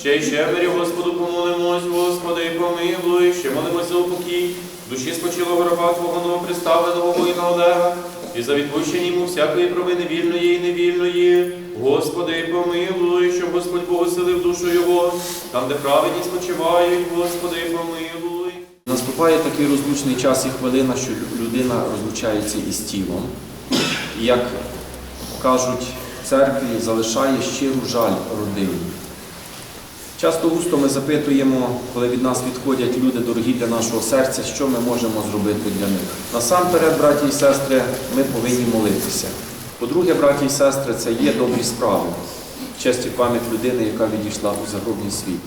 Ще й ще мирі, Господу, помолимось, Господи, помилуй, ще молимось за упокій, душі спочилого раба Твого новоприставленого воїна Олега, і за відпущення йому всякої провини вільної і невільної. Господи, помилуй, щоб Господь благословив душу його, там, де праведні спочивають, Господи, помилуй. Наступає такий розлучний час і хвилина, що людина розлучається із тілом. І як кажуть в церкві, залишає щиру жаль родині. Часто густо ми запитуємо, коли від нас відходять люди дорогі для нашого серця, що ми можемо зробити для них. Насамперед, браті і сестри, ми повинні молитися. По-друге, браті і сестри, це є добрі справи, честь і пам'ять людини, яка відійшла у загробний світ.